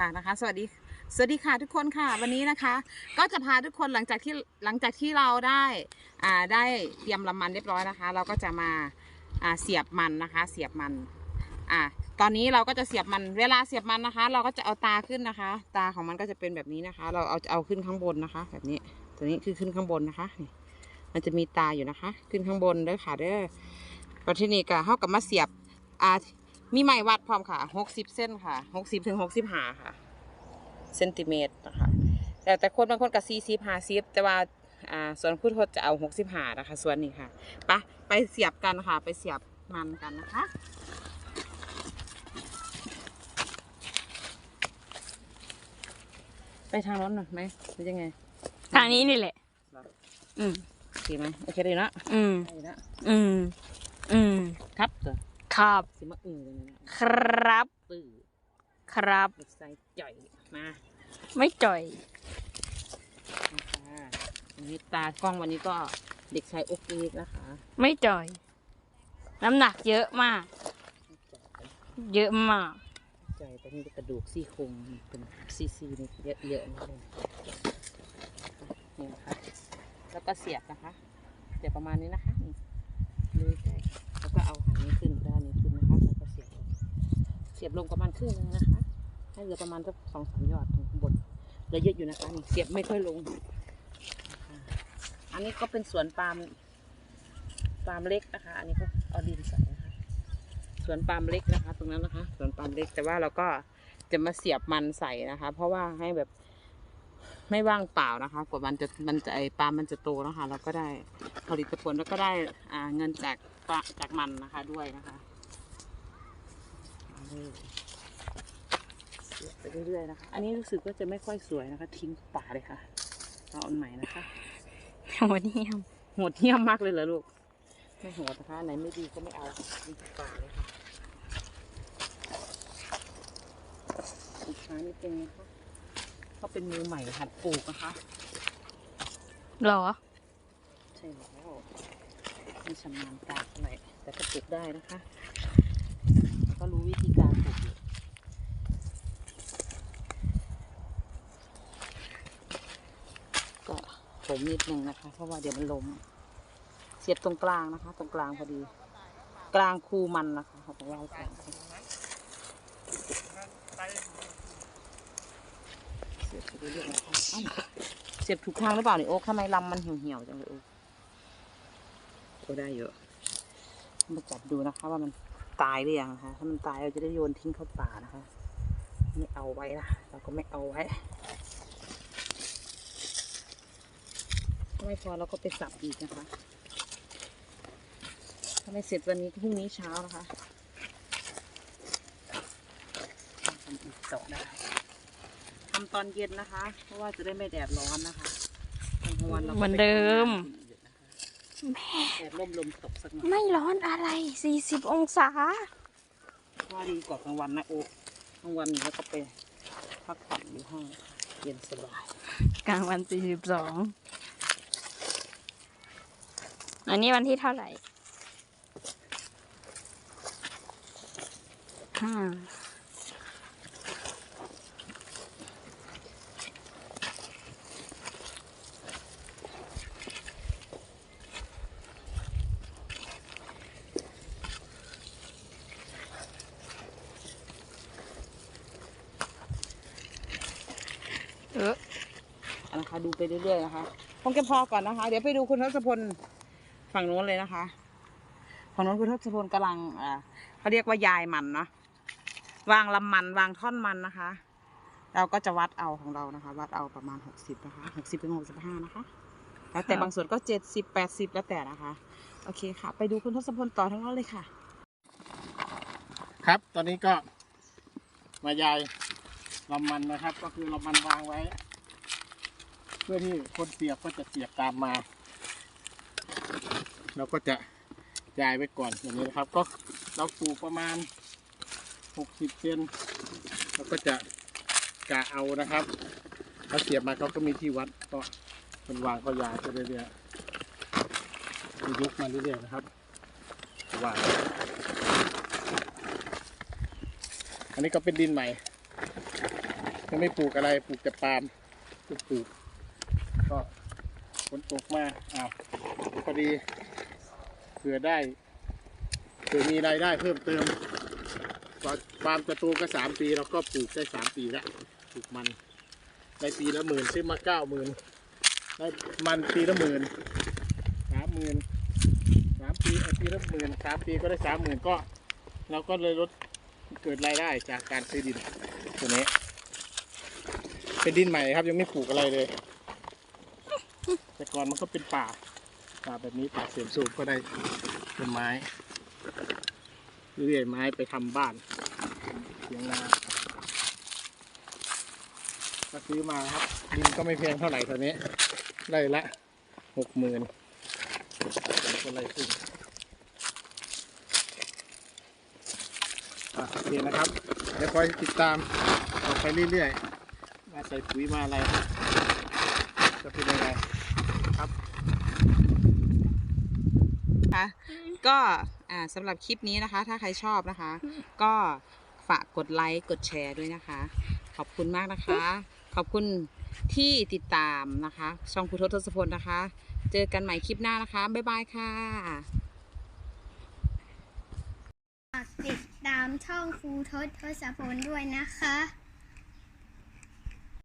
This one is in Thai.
ค่ะนะคะสวัสดีสวัสดีค่ะทุกคนค่ะวันนี้นะคะ ก็จะพาทุกคนหลังจากที่หลังจากที่เราได้อ่าได้เตรียมลำมันเรียบร้อยนะคะ เราก็จะมาอ่าเสียบมันนะคะ เสียบมันอ่าตอนนี้เราก็จะเสียบมันเวลาเสียบมันนะคะ เราก็จะเอาตาขึ้นนะคะ ตาของมันก็จะเป็นแบบนี้นะคะ เราเอาเอาขึ้นข้างบนนะคะ แบบนี้ตัวนี้คือขึ้นข้างบนนะคะนี่มันจะมีตาอยู่นะคะ ขึ้นข้างบนเด้อค่ะเด้อพอที่นี่ก็เข้ากับมาเสียบอ่า มีไม้วัดพร้อมค่ะหกสิบเส้นค่ะหกสิบถึงหกสิบห้าค่ะเซนติเมตรนะคะแต่แต่คนบางคนกับสี่สิบห้าสิบแต่ว่าอ่าส่วนผู้ทดจะเอาหกสิบห้านะคะ ส่วนนี้ค่ะไปะไปเสียบกันค่ะ ไปเสียบมันกันนะคะไปทางรถหน่อยไหมหรือยังไง ทางนี้นี่แหละ อืมโอเคไหมโอเคเลยเนาะอืมได้นะอืม อืม ครับตัว ครับ สิมาอือเลยนะครับ ปื้อครับ ใส่จ่อยมาไม่จ่อย นะคะวันนี้ตากล้องวันนี้ก็เด็กชายอกอีกนะคะ ไม่จ่อย น้ำหนักเยอะมาก เยอะมาก ใจแต่นี่กระดูกซี่โครงเป็นซีซีนี่เยอะเยอะๆนิดนึงนี่นะคะแล้วก็เสียบนะคะ เสียบประมาณนี้นะคะนี่เลยใจแล้ ยบลงประมาณครึ่งนึงนะคะ ให้เหลือประมาณสักสองสามยอดบนเลยเยอะอยู่นะคะนี่เสียบไม่ค่อยลง อันนี้ก็เป็นสวนปาล์มปาล์มเล็กนะคะ อันนี้ก็เอาดินใส่นะคะสวนปาล์มเล็กนะคะ ตรงนั้นนะคะสวนปาล์มเล็กแต่ว่าเราก็จะมาเสียบมันใส่นะคะ เพราะว่าให้แบบไม่ว่างเปล่านะคะ กว่ามันจะมันจะไอปาล์มมันจะโตนะคะ เราก็ได้ผลิตผลแล้วก็ได้อ่าเงินจากจากมันนะคะด้วยนะคะ เสียบไปเรื่อยๆนะคะ อันนี้รู้สึกว่าจะไม่ค่อยสวยนะคะ ทิ้งป่าเลยค่ะเอาอันใหม่นะคะวันนี้ยังโหดเหี้ยมมากเลยเหรอลูก ไม่โหดนะคะอันไหนไม่ดีก็ไม่เอาดีกว่าเลยค่ะลูกค้านี่เป็นไงคะเขาเป็นมือใหม่หัดปลูกนะคะหรอ ใช่แล้วไม่ชำนาญการเท่าไหร่แต่ก็ปลูกได้นะคะแล้วก็รู้วิธีการปลูกอยู่ก็ ผมนิดนึงนะคะ เพราะว่าเดี๋ยวมันล้มเสียบตรงกลางนะคะ ตรงกลางพอดี กลางคูมันนะคะเขาบอกว่ากลางเสียบไปเรื่อยๆนะคะเสียบถูกทางหรือเปล่าเนี่ยโอ๊คทำไมลำมันเหี่ยวๆจังเลยโอ๊คก็ได้เยอะมาจับดูนะคะ ว่ามันตายหรือยังนะคะ ถ้ามันตายเราจะได้โยนทิ้งเข้าป่านะคะ ไม่เอาไว้นะเราก็ไม่เอาไว้ถ้า ไม่พอเราก็ไปสับอีกนะคะ ถ้าไม่เสร็จวันนี้ก็พรุ่งนี้เช้านะคะทำอีกต่อได้ทำตอนเย็นนะคะ เพราะว่าจะได้ไม่แดดร้อนนะคะตอนกลางวันเราก็เหมือนไปเดิมทำงานที่อื่นนะคะแดดร่มลมตกสักหน่อย ไม่ร้อนอะไร 40 องศา ว่าดีกว่ากลางวันนะโอ๊คกลางวันนี้แล้วก็ไปพักผ่อนอยู่ห้องเย็นสบายกลางวัน 42 อันนี้วันที่เท่าไหร่ห้าเออ นะคะดูไปเรื่อยๆนะคะคงจะพอก่อนนะคะ เดี๋ยวไปดูคุณทศพล ฝั่งโน้นเลยนะคะ ฝั่งโน้นคุณทศพลกำลังอ่าเขาเรียกว่ายายมันนะวางลำมันวางท่อนมันนะคะ เราก็จะวัดเอาของเรานะคะ วัดเอาประมาณหกสิบนะคะหกสิบถึงหกสิบห้านะคะ แล้วแต่ครับบางส่วนก็เจ็ดสิบแปดสิบแล้วแต่นะคะ โอเคค่ะ ไปดูคุณทศพลต่อทั้งนั้นเลยค่ะ ครับ ตอนนี้ก็มายายลำมันนะครับ ก็คือลำมันวางไว้ เพื่อที่คนเสียบก็จะเสียบตามมา เราก็จะยายไว้ก่อนอย่างนี้นะครับ ก็เราปลูกประมาณหกสิบเซนเราก็จะกะเอานะครับถ้าเสียบมาเขาก็มีที่วัดก็เป็นวางก็ยายไปเรื่อยๆยุกมาเรื่อยๆนะครับวางอันนี้ก็เป็นดินใหม่ยังไม่ปลูกอะไรปลูกแต่ปาล์มปลูกปลูกก็ฝนตกมาอ้าวพอดี เผื่อได้เผื่อมีรายได้เพิ่มเติมกว่าปาล์มจะโตก็สามปีเราก็ปลูกได้สามปีแล้วปลูกมันได้ปีละหมื่นซื้อมาเก้าหมื่นได้มันปีละหมื่นสามหมื่นสามปีปีละหมื่นสามปีก็ได้สามหมื่นก็ เราก็เลยลดเกิดรายได้จากการซื้อดินตัวนี้ เป็นดินใหม่ครับยังไม่ปลูกอะไรเลย แต่ก่อนมันก็เป็นป่า ปาแบบนี้ป่าเสียมสูบก็ได้ต้นไม้เรื่อยไม้ไปทำบ้านเสียงนาก็ซื้อมาครับดินก็ไม่แพงเท่าไหร่ตอนนี้ไร่ละหกหมื่นคนไรขึ้นโอเคนะครับเดี๋ยวคอยติดตามต่อไปเรื่อยๆว่าใส่ปุ๋ยมาอะไรจะเป็นยังไง ค่ะ ก็อ่าสำหรับคลิปนี้นะคะ ถ้าใครชอบนะคะ ก็ฝากกดไลค์กดแชร์ด้วยนะคะ ขอบคุณมากนะคะ ขอบคุณที่ติดตามนะคะ ช่องพุทธทศพลนะคะ เจอกันใหม่คลิปหน้านะคะ บ๊ายบายค่ะฝากติดตามช่องครูทศทศพลด้วยนะคะ